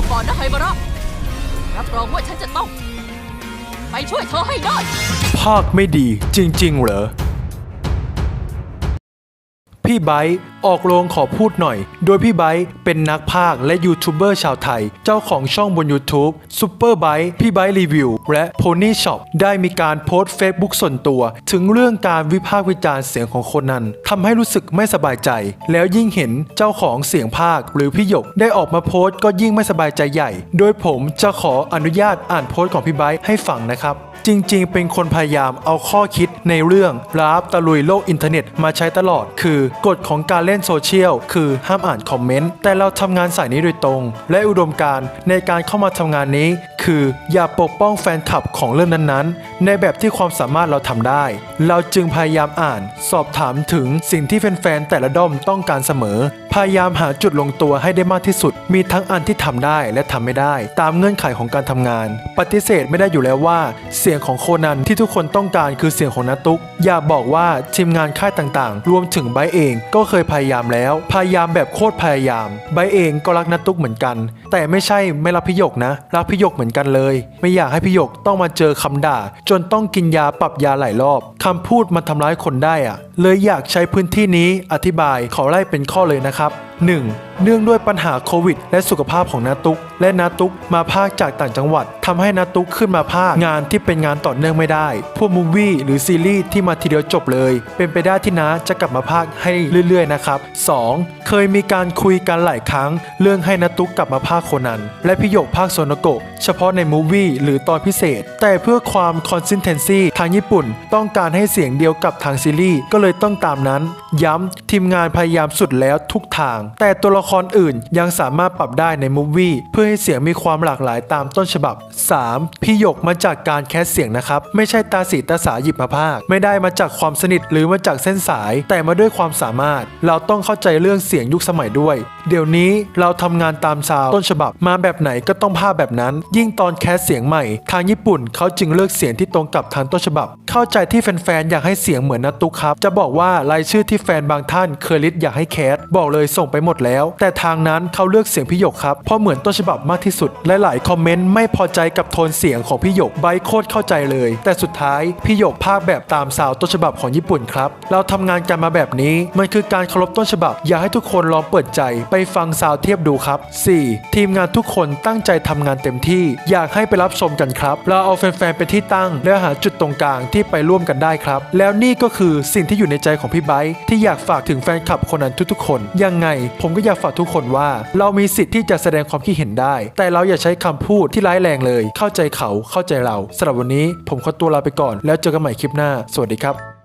เอาก่อนนะไฮบาระรับรองว่าฉันจะต้อง ไปช่วยเธอให้ได้ ภาคไม่ดีจริง ๆ เหรอ พี่ไบ์ออกโรงขอพูดหน่อย โดยพี่ไบร์เป็นนักพากย์และยูทูบเบอร์ชาวไทย เจ้าของช่องบน YouTube Super b y t e พี่ไบร์รีวิวและ Pony Shop ได้มีการโพสต์ Facebook ส่วนตัว ถึงเรื่องการวิพากษ์วิจารณ์เสียงของคนนั้นทำให้รู้สึกไม่สบายใจ แล้วยิ่งเห็นเจ้าของเสียงภาคหรือพี่หยกได้ออกมาโพสต์ก็ยิ่งไม่สบายใจใหญ่ โดยผมจะขออนุญาตอ่านโพสต์ของพี่ไบร์ให้ฟังนะครับจริง ๆ เป็นคนพยายามเอาข้อคิดในเรื่องราบตะลุยโลกอินเทอร์เน็ตมาใช้ตลอด คือกฎของการเล่นโซเชียลคือห้ามอ่านคอมเมนต์ แต่เราทำงานสายนี้โดยตรง และอุดมการในการเข้ามาทำงานนี้ คืออย่าปกป้องแฟนคลับของเรื่องนั้นๆ ในแบบที่ความสามารถเราทำได้ เราจึงพยายามอ่าน สอบถามถึงสิ่งที่แฟนๆแต่ละด้อมต้องการเสมอ พยายามหาจุดลงตัวให้ได้มากที่สุด มีทั้งอันที่ทำได้และทำไม่ได้ ตามเงื่อนไขของการทำงาน ปฏิเสธไม่ได้อยู่แล้วว่า เสียงของโคนันที่ทุกคนต้องการคือเสียงของนาตุก อย่าบอกว่าทีมงานค่ายต่างๆ รวมถึงไบเองก็เคยพยายามแล้ว พยายามแบบโคตรพยายาม ไบเองก็รักนาตุกเหมือนกัน แต่ไม่ใช่ไม่รักพี่หยกนะ รักพี่หยกเหมือนกันเลย ไม่อยากให้พี่หยกต้องมาเจอคำด่าจนต้องกินยาปรับยาหลายรอบคำพูดมันทำร้ายคนได้อะเลยอยากใช้พื้นที่นี้อธิบายขอไล่เป็นข้อเลยนะครับ 1. เนื่องด้วยปัญหาโควิด และสุขภาพของนาตุก และนาตุกมาภาคจากต่างจังหวัดทำให้นาตุกขึ้นมาภาคงานที่เป็นงานต่อเนื่องไม่ได้ พวกมูวี่หรือซีรีส์ที่มาทีเดียวจบเลย เป็นไปได้ที่นาจะกลับมาภาคให้เรื่อยๆนะครับ 2. เคยมีการคุยกันหลายครั้ง เรื่องให้นาตุกกลับมาภาคโคนัน และพี่หยกภาคโซโนโกะเฉพาะในมูวี่หรือตอนพิเศษ แต่เพื่อความคอนซิสเทนซีทางญี่ปุ่น ต้องการให้เสียงเดียวกับทางซีรีส์ก็เลยต้องตามนั้น ย้ำทีมงานพยายามสุดแล้วทุกทาง แต่ตัวละครอื่น ยังสามารถปรับได้ในมูฟวี่เพื่อให้เสียงมีความหลากหลายตามต้นฉบับ 3. พี่หยกมาจากการแคสเสียงนะครับ ไม่ใช่ตาสีตาสาหยิบมาพากย์ไม่ได้มาจากความสนิทหรือมาจากเส้นสาย แต่มาด้วยความสามารถ เราต้องเข้าใจเรื่องเสียงยุคสมัยด้วย เดี๋ยวนี้เราทำงานตามซาวต้นฉบับมาแบบไหนก็ต้องภาพแบบนั้น ยิ่งตอนแคสเสียงใหม่ ทางญี่ปุ่นเขาจึงเลือกเสียงที่ตรงกับทางต้นฉบับ เข้าใจที่แฟนๆอยากให้เสียงเหมือนนาตุครับจะบอกว่ารายชื่อที่แฟนบางท่านเคยลิสอยากให้แคสบอกเลยส่งไปหมดแล้วแต่ทางนั้นเขาเลือกเสียงพี่หยกครับ เพราะเหมือนต้นฉบับมากที่สุดและหลายคอมเมนต์ไม่พอใจกับโทนเสียงของพี่หยกไบโคตรเข้าใจเลย แต่สุดท้ายพี่หยกภาคแบบตามซาวต้นฉบับของญี่ปุ่นครับ เราทำงานกันมาแบบนี้ มันคือการเคารพต้นฉบับ อยากให้ทุกคนลองเปิดใจไปฟังซาวเทียบดูครับ 4. ทีมงานทุกคนตั้งใจทำงานเต็มที่ อยากให้ไปรับชมกันครับ เราเอาแฟนๆเป็นที่ตั้ง และหาจุดตรงกลางที่ไปร่วมกันได้ครับ แล้วนี่ก็คือสิ่งที่อยู่ในใจของพี่ไบร์ที่อยากฝากถึงแฟนคลับคนนั้นทุกๆ คน ยังไงผมก็อยากฝากทุกคนว่า เรามีสิทธิ์ที่จะแสดงความคิดเห็นได้ แต่เราอย่าใช้คำพูดที่ร้ายแรงเลย เข้าใจเขาเข้าใจเราสำหรับวันนี้ผมขอตัวลาไปก่อน แล้วเจอกันใหม่คลิปหน้า สวัสดีครับ